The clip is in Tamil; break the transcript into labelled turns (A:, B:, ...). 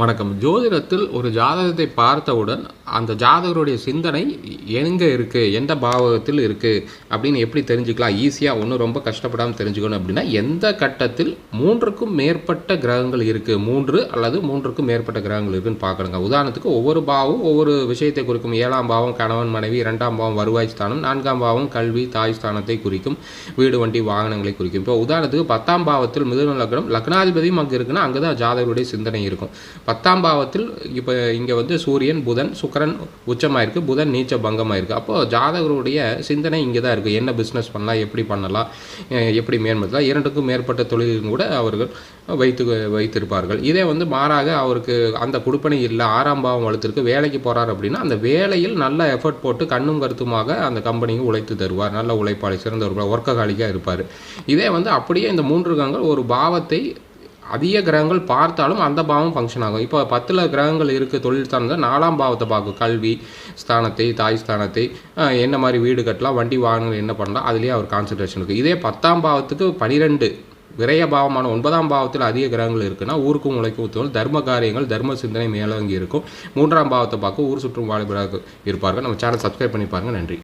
A: வணக்கம். ஜோதிடத்தில் ஒரு ஜாதகத்தை பார்த்தவுடன் அந்த ஜாதகருடைய சிந்தனை எங்கே இருக்குது எந்த பாவகத்தில் இருக்குது அப்படின்னு எப்படி தெரிஞ்சுக்கலாம்? ஈஸியாக ஒன்றும் ரொம்ப கஷ்டப்படாமல் தெரிஞ்சுக்கணும் அப்படின்னா எந்த கட்டத்தில் மூன்றுக்கும் மேற்பட்ட கிரகங்கள் இருக்குது மூன்று அல்லது மூன்றுக்கும் மேற்பட்ட கிரகங்கள் இருக்குதுன்னு பார்க்கணுங்க. உதாரணத்துக்கு ஒவ்வொரு பாவம் ஒவ்வொரு விஷயத்தை குறிக்கும். ஏழாம் பாவம் கணவன் மனைவி இரண்டாம் பாவம் வருவாய் ஸ்தானம் நான்காம் பாவம் கல்வி தாய் ஸ்தானத்தை குறிக்கும். வீடு வண்டி வாகனங்களை குறிக்கும். இப்போ உதாரணத்துக்கு பத்தாம் பாவத்தில் மிதுன லக்னம் லக்னாதிபதியும் அங்கே இருக்குன்னா அங்கே தான் ஜாதகருடைய சிந்தனை இருக்கும். பத்தாம் பாவத்தில் இப்போ இங்கே வந்து சூரியன் புதன் சுக்கரன் உச்சமாயிருக்கு புதன் நீச்ச பங்கமாயிருக்கு. அப்போது ஜாதகருடைய சிந்தனை இங்கே தான் இருக்குது என்ன பிஸ்னஸ் பண்ணலாம் எப்படி பண்ணலாம் எப்படி மேம்படுத்தலாம் இரண்டுக்கும் மேற்பட்ட தொழிலும் கூட அவர்கள் வைத்து வைத்திருப்பார்கள். இதே வந்து மாறாக அவருக்கு அந்த குடுப்பனை இல்லை ஆறாம் பாவம் வளர்த்துருக்கு வேலைக்கு போகிறார் அப்படின்னா அந்த வேலையில் நல்ல எஃபர்ட் போட்டு கண்ணும் கருத்துமாக அந்த கம்பெனிக்கு உழைத்து தருவார். நல்ல உழைப்பாளி சிறந்த ஒரு ஒர்க்ககாலிக்காக இருப்பார். இதே வந்து அப்படியே இந்த மூன்று கங்கள் ஒரு பாவத்தை அதிக கிரகங்கள் பார்த்தாலும் அந்த பாவம் ஃபங்க்ஷன் ஆகும். இப்போ பத்தில் கிரகங்கள் இருக்குது தொழில் ஸ்தானம் நாலாம் பாவத்தை பார்க்கும். கல்வி ஸ்தானத்தை தாய் ஸ்தானத்தை என்ன மாதிரி வீடு கட்டலாம் வண்டி வாகனங்கள் என்ன பண்ணலாம் அதுலேயே அவர் கான்சன்ட்ரேஷன் இருக்குது இதே பத்தாம் பாவத்துக்கு பனிரெண்டு விரைய பாவமான ஒன்பதாம் பாவத்தில் அதிக கிரகங்கள் இருக்குன்னா ஊருக்கும் உழைக்கும் உத்தவர்கள் தர்ம காரியங்கள் தர்ம சிந்தனை மேலோங்கி இருக்கும். மூன்றாம் பாவத்தை பார்க்க ஊர் சுற்றும் வாலிபராக இருப்பார்கள். நம்ம சேனல் சப்ஸ்கிரைப் பண்ணி பாருங்கள் நன்றி.